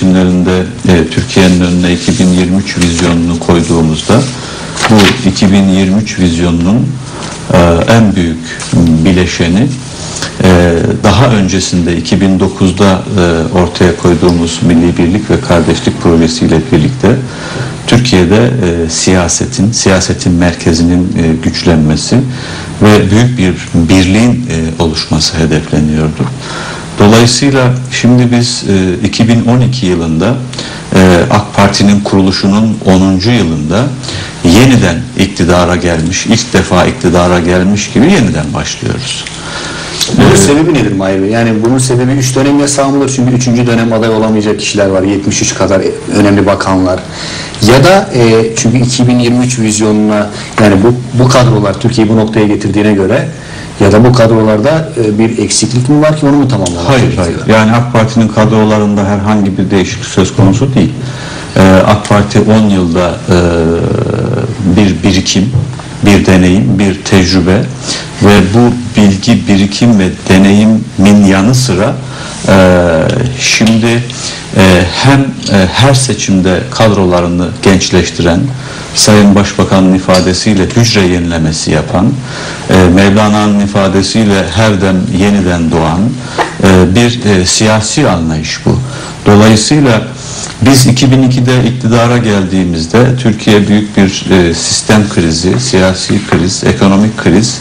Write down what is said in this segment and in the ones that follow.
seçimlerinde e, Türkiye'nin önüne 2023 vizyonunu koyduğumuzda bu 2023 vizyonunun e, en büyük bileşeni e, daha öncesinde 2009'da e, ortaya koyduğumuz Milli Birlik ve Kardeşlik projesiyle birlikte Türkiye'de e, siyasetin, siyasetin merkezinin e, güçlenmesi ve büyük bir birliğin e, oluşması hedefleniyordu. Dolayısıyla şimdi biz e, 2012 yılında e, AK Parti'nin kuruluşunun 10. yılında yeniden iktidara gelmiş, ilk defa iktidara gelmiş gibi yeniden başlıyoruz. Bunun sebebi nedir Mahir Bey? Yani bunun sebebi 3 dönem yasağı mıdır? Çünkü 3. dönem aday olamayacak kişiler var. 73 kadar önemli bakanlar. Ya da e, çünkü 2023 vizyonuna yani bu, bu kadrolar Türkiye'yi bu noktaya getirdiğine göre ya da bu kadrolarda e, bir eksiklik mi var ki onu mu tamamlamak Hayır hayır. Yani AK Parti'nin kadrolarında herhangi bir değişiklik söz konusu değil. Ee, AK Parti 10 yılda e, bir birikim, bir deneyim, bir tecrübe ve bu bilgi, birikim ve deneyimin yanı sıra e, şimdi e, hem e, her seçimde kadrolarını gençleştiren, Sayın Başbakan'ın ifadesiyle hücre yenilemesi yapan, e, Mevlana'nın ifadesiyle her dem yeniden doğan e, bir siyasi anlayış bu. Dolayısıyla biz 2002'de iktidara geldiğimizde Türkiye büyük bir e, sistem krizi, siyasi kriz, ekonomik kriz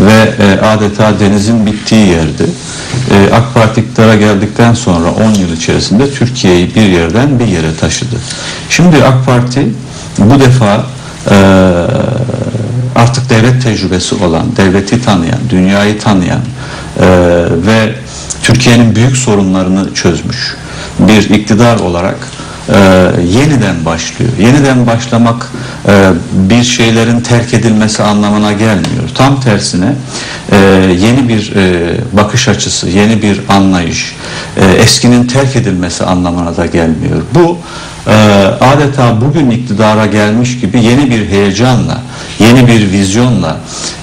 ve e, adeta denizin bittiği yerdi. E, AK Parti iktidara geldikten sonra 10 yıl içerisinde Türkiye'yi bir yerden bir yere taşıdı. Şimdi AK Parti bu defa e, artık devlet tecrübesi olan, devleti tanıyan, dünyayı tanıyan e, ve Türkiye'nin büyük sorunlarını çözmüş bir iktidar olarak e, yeniden başlıyor. Yeniden başlamak e, bir şeylerin terk edilmesi anlamına gelmiyor. Tam tersine e, yeni bir e, bakış açısı, yeni bir anlayış, e, eskinin terk edilmesi anlamına da gelmiyor. Bu e, adeta bugün iktidara gelmiş gibi yeni bir heyecanla, yeni bir vizyonla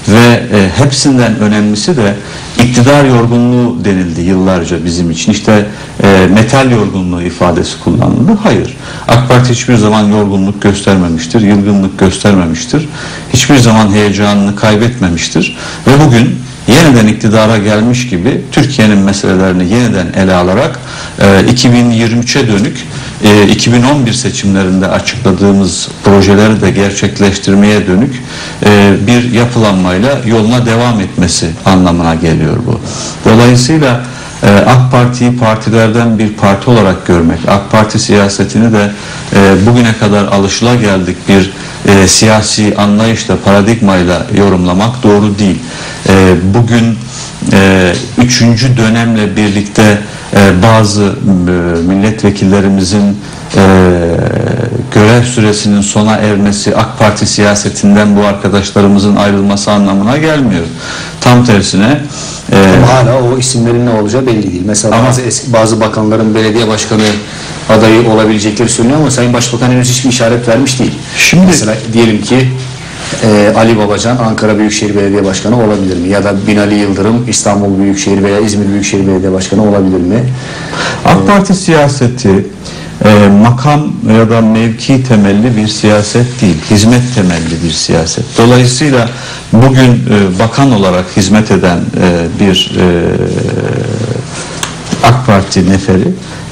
ve e, hepsinden önemlisi de iktidar yorgunluğu denildi yıllarca bizim için. İşte e, metal yorgunluğu ifadesi kullanıldı. Hayır. AK Parti hiçbir zaman yorgunluk göstermemiştir, yılgınlık göstermemiştir. Hiçbir zaman heyecanını kaybetmemiştir. Ve bugün yeniden iktidara gelmiş gibi Türkiye'nin meselelerini yeniden ele alarak e, 2023'e dönük e, 2011 seçimlerinde açıkladığımız projeleri de gerçekleştirmeye dönük e, bir yapılanmayla yoluna devam etmesi anlamına geliyor bu. Dolayısıyla e, AK Parti'yi partilerden bir parti olarak görmek, AK Parti siyasetini de e, bugüne kadar alışılageldik bir e, siyasi anlayışla, paradigmayla yorumlamak doğru değil. E, bugün e, üçüncü dönemle birlikte bazı milletvekillerimizin görev süresinin sona ermesi AK Parti siyasetinden bu arkadaşlarımızın ayrılması anlamına gelmiyor. Tam tersine e, Ama hala o isimlerin ne olacağı belli değil. Mesela Ama- bazı eski, bazı bakanların belediye başkanı adayı olabilecekleri söyleniyor ama Sayın Başbakan henüz hiçbir işaret vermiş değil. Şimdi- Mesela diyelim ki e, Ali Babacan Ankara Büyükşehir Belediye Başkanı olabilir mi? Ya da Binali Yıldırım İstanbul Büyükşehir veya İzmir Büyükşehir Belediye Başkanı olabilir mi? AK Parti siyaseti e, makam ya da mevki temelli bir siyaset değil, hizmet temelli bir siyaset. Dolayısıyla bugün e, bakan olarak hizmet eden e, bir e, AK Parti neferi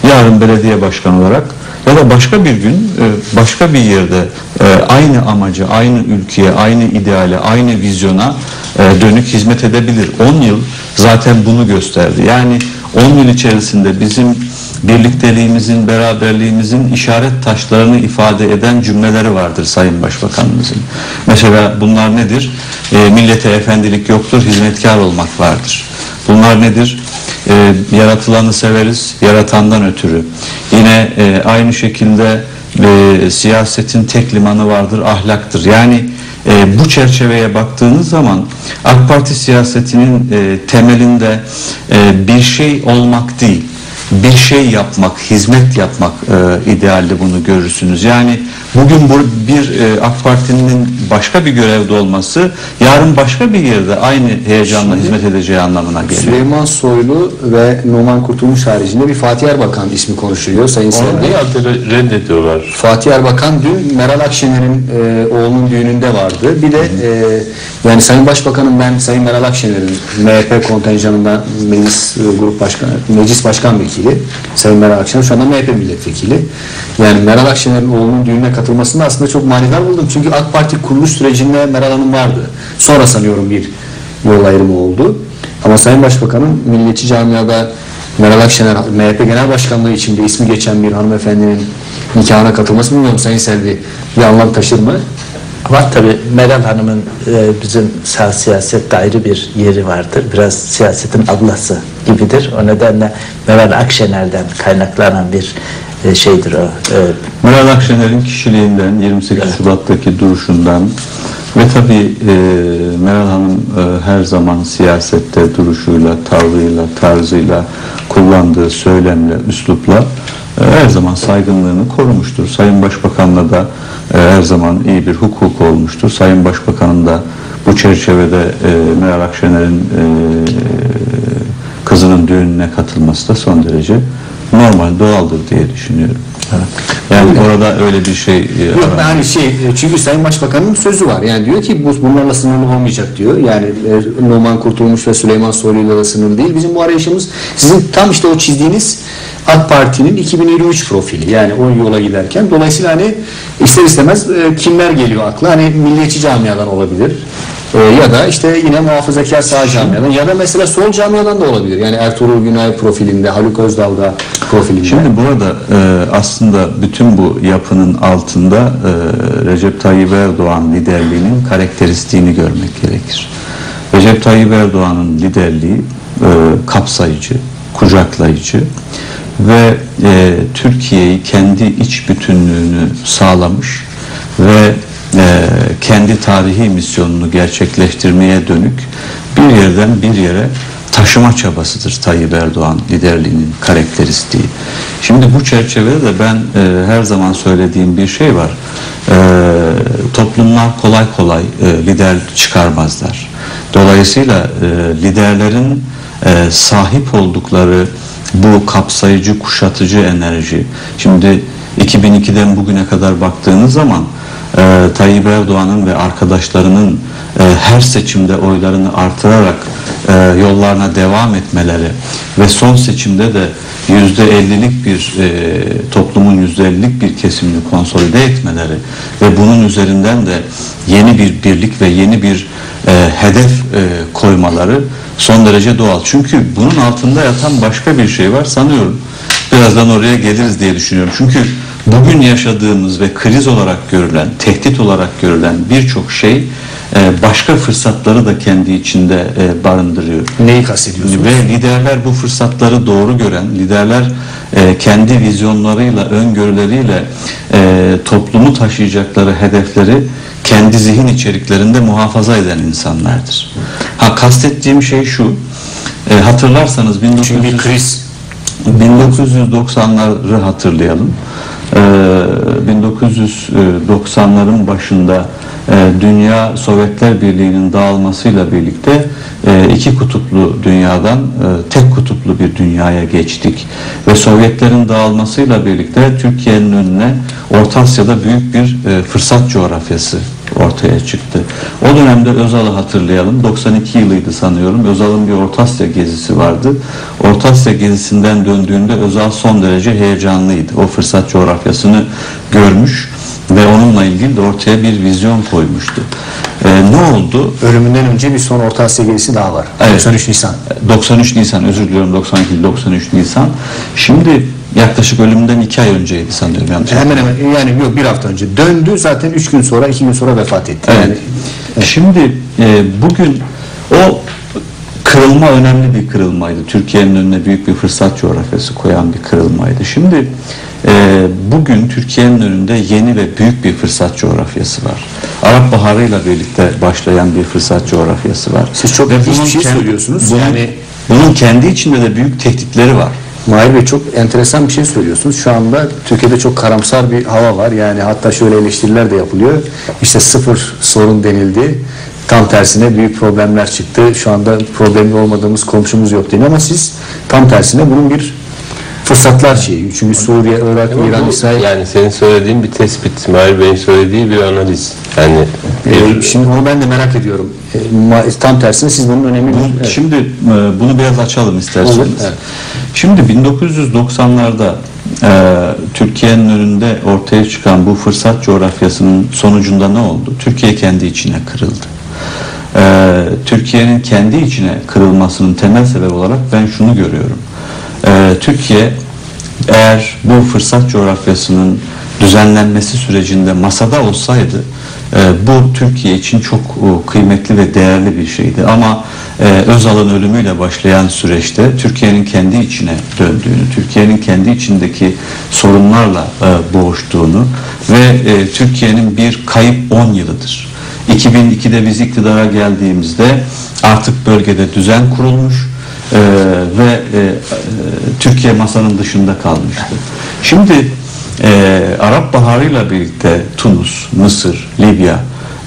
yarın belediye başkanı olarak ya da başka bir gün e, başka bir yerde e, aynı amaca, aynı ülkeye, aynı ideale, aynı vizyona e, dönük hizmet edebilir. 10 yıl zaten bunu gösterdi. Yani 10 yıl içerisinde bizim birlikteliğimizin, beraberliğimizin işaret taşlarını ifade eden cümleleri vardır Sayın Başbakanımızın. Mesela bunlar nedir? E, millete efendilik yoktur, hizmetkar olmak vardır. Bunlar nedir? E, yaratılanı severiz, yaratandan ötürü. Yine e, aynı şekilde e, siyasetin tek limanı vardır, ahlaktır. Yani e, bu çerçeveye baktığınız zaman AK Parti siyasetinin e, temelinde e, bir şey olmak değil, bir şey yapmak, hizmet yapmak e, idealde bunu görürsünüz. Yani bugün bu bir e, AK Parti'nin başka bir görevde olması yarın başka bir yerde aynı heyecanla hizmet edeceği anlamına geliyor. Süleyman Soylu ve Numan Kurtulmuş haricinde bir Fatih Erbakan ismi konuşuluyor Sayın Onu Selvi. herhalde reddediyorlar. Fatih Erbakan dün Meral Akşener'in e, oğlunun düğününde vardı. Bir de e, yani Sayın Başbakan'ın ben Sayın Meral Akşener'in MHP kontenjanından meclis e, grup başkanı, meclis başkan vekili Sayın Meral Akşener şu anda MHP milletvekili. Yani Meral Akşener'in oğlunun düğününe katılmasını aslında çok manidar buldum. Çünkü AK Parti kuruluş sürecinde Meral Hanım vardı. Sonra sanıyorum bir yol ayrımı oldu. Ama Sayın Başbakan'ın milliyetçi camiada Meral Akşener MHP Genel Başkanlığı içinde ismi geçen bir hanımefendinin nikahına katılması bilmiyorum Sayın Selvi bir anlam taşır mı? Ama tabii Meral Hanım'ın e, bizim siyasette ayrı bir yeri vardır. Biraz siyasetin ablası gibidir. O nedenle Meral Akşener'den kaynaklanan bir e, şeydir. E, Meral Akşener'in kişiliğinden, 28 Şubat'taki duruşundan ve tabii e, Meral Hanım e, her zaman siyasette duruşuyla, tavrıyla, tarzıyla, kullandığı söylemle, üslupla e, her zaman saygınlığını korumuştur. Sayın Başbakan'la da e, her zaman iyi bir hukuk olmuştur. Sayın Başbakan'ın da bu çerçevede e, Meral Akşener'in kızının düğününe katılması da son derece normal, doğaldır diye düşünüyorum. Yani orada öyle bir şey e, Yok yani şey e, çünkü Sayın Başbakan'ın sözü var. Yani diyor ki bu bunlarla sınırlı olmayacak diyor. Yani e, Numan Kurtulmuş ve Süleyman Soylu'yla da sınırlı değil. Bizim bu arayışımız sizin tam işte o çizdiğiniz AK Parti'nin 2023 profili. Yani o yola giderken. Dolayısıyla hani ister istemez kimler geliyor akla? Hani milliyetçi camiadan olabilir. E, ya da işte yine muhafazakar sağ camiadan ya da mesela sol camiadan da olabilir. Yani Ertuğrul Günay profilinde, Haluk Özdalga profilinde. Şimdi burada e, aslında bütün bu yapının altında e, Recep Tayyip Erdoğan liderliğinin karakteristiğini görmek gerekir. Recep Tayyip Erdoğan'ın liderliği e, kapsayıcı, kucaklayıcı ve e, Türkiye'yi kendi iç bütünlüğünü sağlamış ve kendi tarihi misyonunu gerçekleştirmeye dönük bir yerden bir yere taşıma çabasıdır Tayyip Erdoğan liderliğinin karakteristiği. Şimdi bu çerçevede de ben e, her zaman söylediğim bir şey var. E, toplumlar kolay kolay e, lider çıkarmazlar. Dolayısıyla e, liderlerin e, sahip oldukları bu kapsayıcı, kuşatıcı enerji. Şimdi 2002'den bugüne kadar baktığınız zaman e, Tayyip Erdoğan'ın ve arkadaşlarının e, her seçimde oylarını artırarak e, yollarına devam etmeleri ve son seçimde de yüzde ellilik bir e, toplumun yüzde ellilik bir kesimini konsolide etmeleri ve bunun üzerinden de yeni bir birlik ve yeni bir e, hedef e, koymaları son derece doğal. Çünkü bunun altında yatan başka bir şey var sanıyorum. Birazdan oraya geliriz diye düşünüyorum. Çünkü bugün yaşadığımız ve kriz olarak görülen, tehdit olarak görülen birçok şey e, başka fırsatları da kendi içinde e, barındırıyor. Neyi kastediyorsunuz? Ve liderler bu fırsatları doğru gören, liderler e, kendi vizyonlarıyla, öngörüleriyle toplumu taşıyacakları hedefleri kendi zihin içeriklerinde muhafaza eden insanlardır. Ha kastettiğim şey şu, hatırlarsanız 1900 Çünkü kriz 1990'ları hatırlayalım. Ee, 1990'ların başında e, dünya Sovyetler Birliği'nin dağılmasıyla birlikte e, iki kutuplu dünyadan e, tek kutuplu bir dünyaya geçtik. Ve Sovyetlerin dağılmasıyla birlikte Türkiye'nin önüne Orta Asya'da büyük bir fırsat coğrafyası ortaya çıktı. O dönemde Özal'ı hatırlayalım. 92 yılıydı sanıyorum. Özal'ın bir Orta Asya gezisi vardı. Orta Asya gezisinden döndüğünde Özal son derece heyecanlıydı. O fırsat coğrafyasını görmüş ve onunla ilgili de ortaya bir vizyon koymuştu. Ee, ne oldu? ölümünden önce bir son Orta Asya gezisi daha var. Evet. 93 Nisan. 93 Nisan özür diliyorum 92 93 Nisan. Şimdi yaklaşık ölümünden iki ay önceydi sanıyorum yanlış Hemen hemen yani yok bir hafta önce döndü zaten 3 gün sonra 2 gün sonra vefat etti. Evet. Yani Şimdi e, bugün o kırılma önemli bir kırılmaydı. Türkiye'nin önüne büyük bir fırsat coğrafyası koyan bir kırılmaydı. Şimdi e, bugün Türkiye'nin önünde yeni ve büyük bir fırsat coğrafyası var. Arap Baharı ile birlikte başlayan bir fırsat coğrafyası var. Siz çok Ve ilginç bunun bir şey söylüyorsunuz. Bunun, Yani- bunun kendi içinde de büyük tehditleri var. Mahir Bey çok enteresan bir şey söylüyorsunuz. Şu anda Türkiye'de çok karamsar bir hava var. Yani hatta şöyle eleştiriler de yapılıyor. İşte sıfır sorun denildi. Tam tersine büyük problemler çıktı. Şu anda problemli olmadığımız komşumuz yok deniyor ama siz tam tersine bunun bir fırsatlar şeyi. Çünkü Suriye, Irak, Ama İran, bu, İsrail. Yani senin söylediğin bir tespit, Mahir Bey'in söylediği bir analiz. Yani Ee, bir, şimdi onu ben de merak ediyorum. Ee, tam tersine siz bunun önemini... Bu- Evet. Şimdi e, bunu biraz açalım isterseniz. Olur, evet. Şimdi 1990'larda e, Türkiye'nin önünde ortaya çıkan bu fırsat coğrafyasının sonucunda ne oldu? Türkiye kendi içine kırıldı. E, Türkiye'nin kendi içine kırılmasının temel sebebi olarak ben şunu görüyorum. E, Türkiye eğer bu fırsat coğrafyasının düzenlenmesi sürecinde masada olsaydı e, bu Türkiye için çok e, kıymetli ve değerli bir şeydi. Ama e, Özal'ın ölümüyle başlayan süreçte Türkiye'nin kendi içine döndüğünü, Türkiye'nin kendi içindeki sorunlarla e, boğuştuğunu ve e, Türkiye'nin bir kayıp 10 yılıdır. 2002'de biz iktidara geldiğimizde artık bölgede düzen kurulmuş e, ve e, Türkiye masanın dışında kalmıştı. Şimdi e, Arap Baharı'yla birlikte Tunus, Mısır, Libya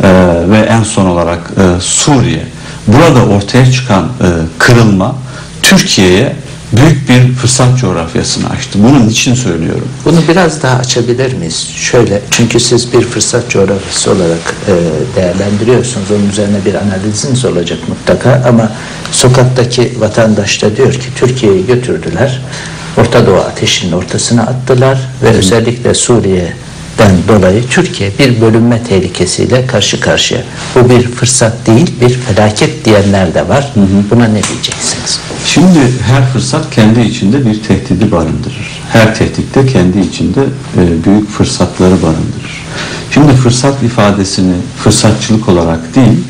e, ve en son olarak e, Suriye burada ortaya çıkan e, kırılma Türkiye'ye büyük bir fırsat coğrafyasını açtı. Bunun için söylüyorum. Bunu biraz daha açabilir miyiz? Şöyle, çünkü siz bir fırsat coğrafyası olarak e, değerlendiriyorsunuz. Onun üzerine bir analiziniz olacak mutlaka. Ama sokaktaki vatandaş da diyor ki Türkiye'yi götürdüler. Orta Doğu ateşinin ortasına attılar ve özellikle Suriye'den dolayı Türkiye bir bölünme tehlikesiyle karşı karşıya. Bu bir fırsat değil, bir felaket diyenler de var. Buna ne diyeceksiniz? Şimdi her fırsat kendi içinde bir tehdidi barındırır. Her tehdit de kendi içinde e, büyük fırsatları barındırır. Şimdi fırsat ifadesini fırsatçılık olarak değil,